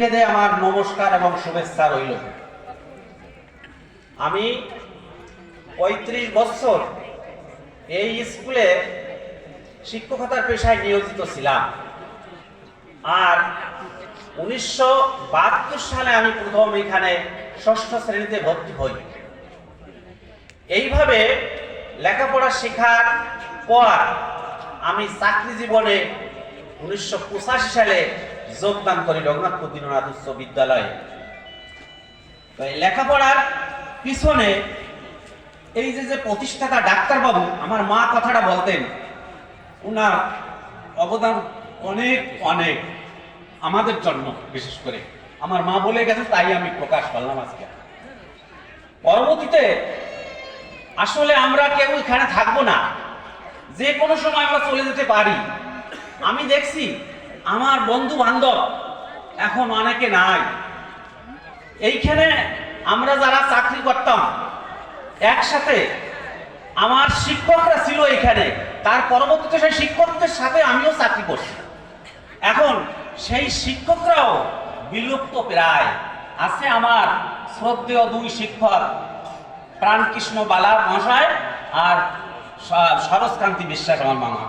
আমার নমস্কার এবং শুভেচ্ছা রইল। আমি পঁয়ত্রিশ বছর এই স্কুলে শিক্ষকতার পেশায় নিয়োজিত ছিলাম। আর উনিশশো বাহাত্তর সালে আমি প্রথম এখানে ষষ্ঠ শ্রেণীতে ভর্তি হই। এইভাবে লেখাপড়া শেখার পর আমি চাকরি জীবনে উনিশশো পঁচাশি সালে যোগদান করি রঘুনাথপুর দীননাথ উচ্চ বিদ্যালয়ে। লেখাপড়ার পিছনে এই যে যে প্রতিষ্ঠাতা ডাক্তারবাবু, আমার মা কথাটা বলতেন ওনার অবদান অনেক অনেক আমাদের জন্য, বিশেষ করে। আমার মা বলে গেছে, তাই আমি প্রকাশ করলাম আজকে। পরবর্তীতে আসলে আমরা কেউ এখানে থাকব না। যে কোনো সময় আমরা চলে যেতে পারি। আমি দেখছি আমার বন্ধু বান্ধব এখন অনেকে নাই। এইখানে আমরা যারা চাকরি করতাম, একসাথে আমার শিক্ষকরা ছিল এখানে তার পরবর্তীতে সেই শিক্ষকদের সাথে আমিও চাকরি করছি। এখন সেই শিক্ষকরাও বিলুপ্ত প্রায়। আছে আমার শ্রদ্ধেয় দুই শিক্ষক, প্রাণকৃষ্ণ বালা মহাশয় আর শরৎকান্তি বিশ্বাস আমার মামা।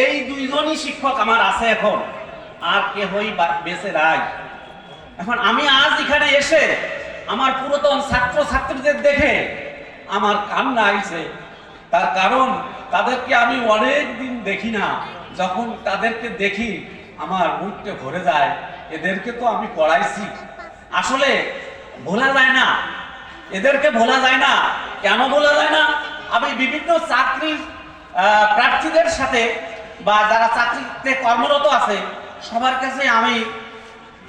এই দুইজনই শিক্ষক আমার আছে এখন। আর কেহই বেঁচে নাই। এখন আমি আজ এখানে এসে আমার পুরাতন ছাত্র ছাত্রীদের দেখে আমার কান্না আইছে। তার কারণ তাদেরকে আমি অনেক দিন দেখি না। যখন তাদেরকে দেখি আমার মুখটা ভরে যায়, এদেরকে তো আমি পড়াইছি। আসলে ভোলা যায় না। এদেরকে ভোলা যায় না। কেন ভোলা যায় না? আমি বিভিন্ন চাকরির প্রার্থীদের সাথে বা যারা চাকরিতে কর্মরত আছে, সবার কাছে আমি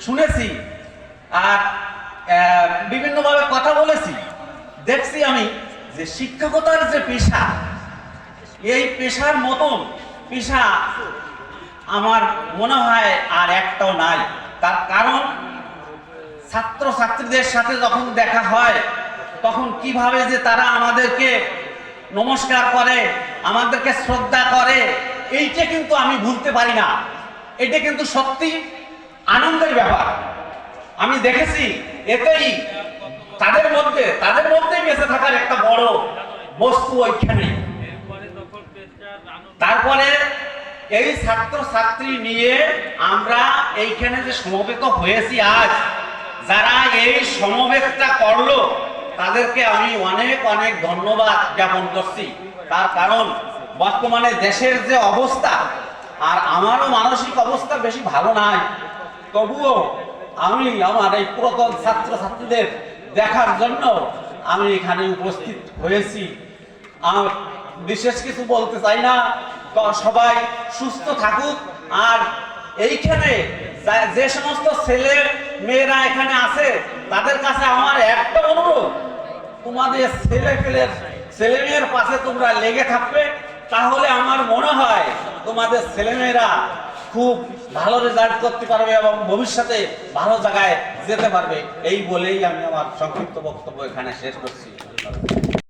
শুনেছি আর বিভিন্নভাবে কথা বলেছি। দেখছি আমি যে শিক্ষকতার যে পেশা, এই পেশার মতন পেশা আমার মনে হয় আর একটাও নাই। তার কারণ ছাত্র ছাত্রীদের সাথে যখন দেখা হয়, তখন কীভাবে যে তারা আমাদেরকে নমস্কার করে, আমাদেরকে শ্রদ্ধা করে এইটা কিন্তু আমি ভুলতে পারি না। এটা কিন্তু সত্যি আনন্দের ব্যাপার। আমি দেখেছি, এতেই তাদের মধ্যে, তাদের মধ্যেই বেঁচে থাকার একটা বড় বস্তু ওইখানে। তারপরে এই ছাত্র ছাত্রী নিয়ে আমরা এইখানে যে সমবেত হয়েছি আজ, যারা এই সমবেতটা করল, তাদেরকে আমি অনেক অনেক ধন্যবাদ জ্ঞাপন করছি। তার কারণ বর্তমানে দেশের যে অবস্থা আর আমারও মানসিক অবস্থা বেশি ভালো নাই, তবুও আমি আমার এই পুরাতন ছাত্র ছাত্রীদের দেখার জন্য আমি এখানে উপস্থিত হয়েছি। আর বিশেষ কিছু বলতে চাই না সবাই সুস্থ থাকুক। আর এইখানে যে সমস্ত ছেলে মেয়েরা এখানে আছে, তাদের কাছে আমার একটা অনুরোধ, তোমাদের ছেলে ছেলে মেয়ের পাশে তোমরা লেগে থাকবে। তাহলে আমার মনে হয় তোমাদের ছেলেমেয়েরা খুব ভালো রেজাল্ট করতে পারবে এবং ভবিষ্যতে ভালো জায়গায় যেতে পারবে। এই বলেই আমি আমার সংক্ষিপ্ত বক্তব্য এখানে শেষ করছি।